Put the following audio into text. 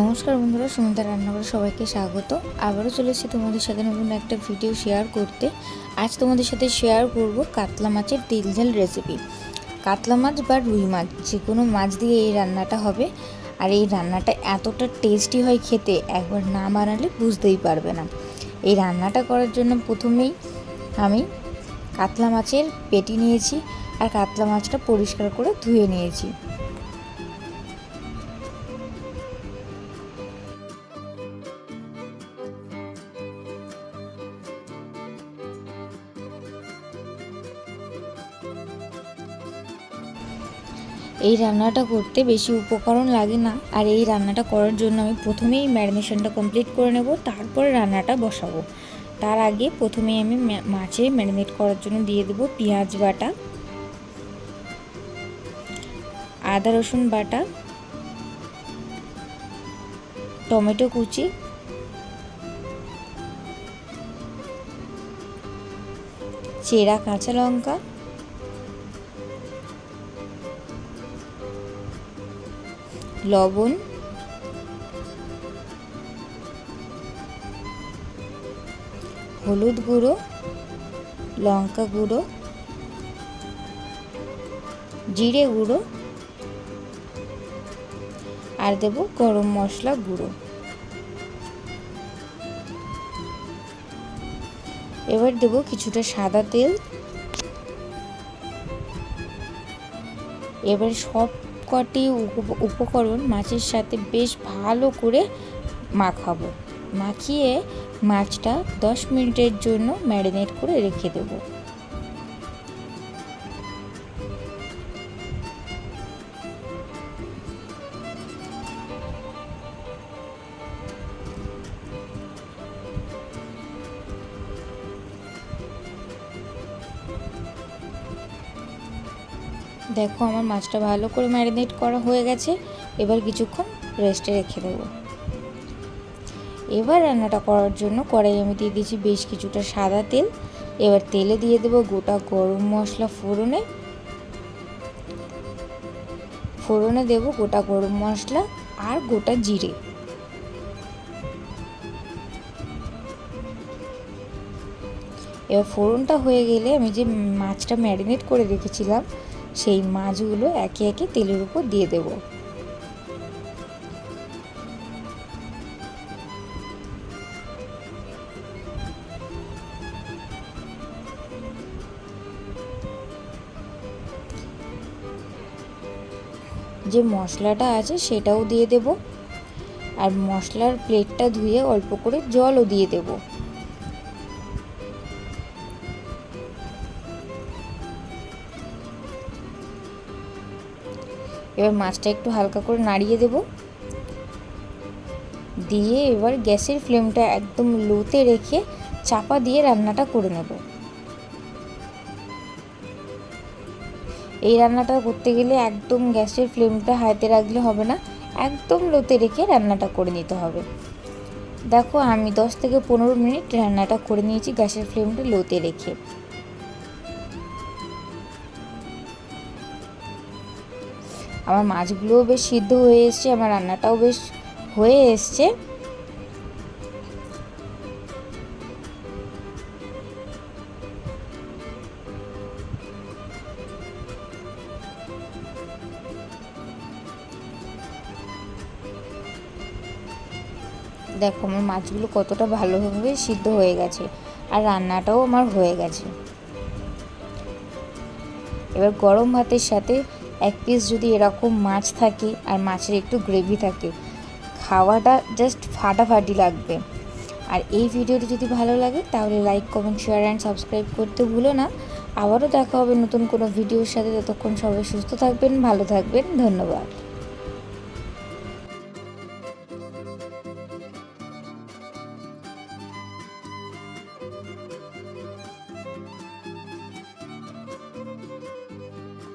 নমস্কার বন্ধুরা, সুমিতা রান্নাঘরে সবাইকে স্বাগত। আবারও চলে চলেছি তোমাদের সাথে নতুন একটা ভিডিও শেয়ার করতে। আজ তোমাদের সাথে শেয়ার করব কাতলা মাছের তেল ঝাল রেসিপি কাতলা মাছ বা রুই মাছ যে কোনো মাছ দিয়ে এই রান্নাটা হবে। আর এই রান্নাটা এতটা টেস্টি হয় খেতে, একবার না বানালে বুঝতেই পারবে না। এই রান্নাটা করার জন্য প্রথমেই আমি কাতলা মাছের পেটি নিয়েছি আর কাতলা মাছটা পরিষ্কার করে ধুয়ে নিয়েছি। এই রান্নাটা করতে বেশি উপকরণ লাগে না। আর এই রান্নাটা করার জন্য আমি প্রথমেই ম্যারিনেশনটা কমপ্লিট করে নেব, তারপরে রান্নাটা বসাবো। তার আগে প্রথমেই আমি মাছে ম্যারিনেট করার জন্য দিয়ে দেবো পেঁয়াজ বাটা, আদা রসুন বাটা, টমেটো কুচি, চেরা কাঁচা লঙ্কা লবণ, হলুদ গুঁড়ো, লঙ্কা গুঁড়ো, জিরে গুঁড়ো, আর দেব গরম মশলা গুঁড়ো। এবার দেব কিছুটা সাদা তেল। এবার সব কটি উপকরণ মাছের সাথে বেশ ভালো করে মাখাবো। মাখিয়ে মাছটা দশ মিনিটের জন্য ম্যারিনেট করে রেখে দেবো। দেখো, আমার মাছটা ভালো করে ম্যারিনেট করা হয়ে গেছে। এবার কিছুক্ষণ রেস্টে রেখে দেবো। এবার রান্নাটা করার জন্য কড়াই আমি দিয়ে দিয়েছি বেশ কিছুটা সাদা তেল। এবার তেলে দিয়ে দেবো গোটা গরম মশলা ফোড়নে। ফোড়নে দেব গোটা গরম মশলা আর গোটা জিরে। এবার ফোড়নটা হয়ে গেলে আমি যে মাছটা ম্যারিনেট করে রেখেছিলাম সেই মাছগুলো একে একে তেলের উপর দিয়ে দেব। যে মশলাটা আছে সেটাও দিয়ে দেব। আর মশলার প্লেটটা ধুয়ে অল্প করে জলও দিয়ে দেবো। এবার মাছটা একটু হালকা করে নাড়িয়ে দেব। দিয়ে এবার গ্যাসের ফ্লেমটা একদম লোতে রেখে চাপা দিয়ে রান্নাটা করে নেব। এই রান্নাটা করতে গেলে একদম গ্যাসের ফ্লেমটা হাতে রাখলে হবে না, একদম লোতে রেখে রান্নাটা করে নিতে হবে। দেখো আমি দশ থেকে পনেরো মিনিট রান্নাটা করে নিয়েছি গ্যাসের ফ্লেমটা লোতে রেখে। আমার মাছগুলোও বেশ সিদ্ধ হয়ে এসছে, আমার রান্নাটাও বেশ হয়ে এসছে। দেখো, আমার মাছগুলো কতটা ভালোভাবে সিদ্ধ হয়ে গেছে, আর রান্নাটাও আমার হয়ে গেছে। এবার গরম ভাতের সাথে এক পিস যদি এরকম মাছ থাকে আর মাছের একটু গ্রেভি থাকে, খাওয়াটা জাস্ট ফাটাফাটি লাগবে। আর এই ভিডিওটি যদি ভালো লাগে, তাহলে like comment share and subscribe করতে ভুলো না। আবারও দেখা হবে নতুন কোনো ভিডিওর সাথে। ততক্ষণ সবাই সুস্থ থাকবেন, ভালো থাকবেন। ধন্যবাদ।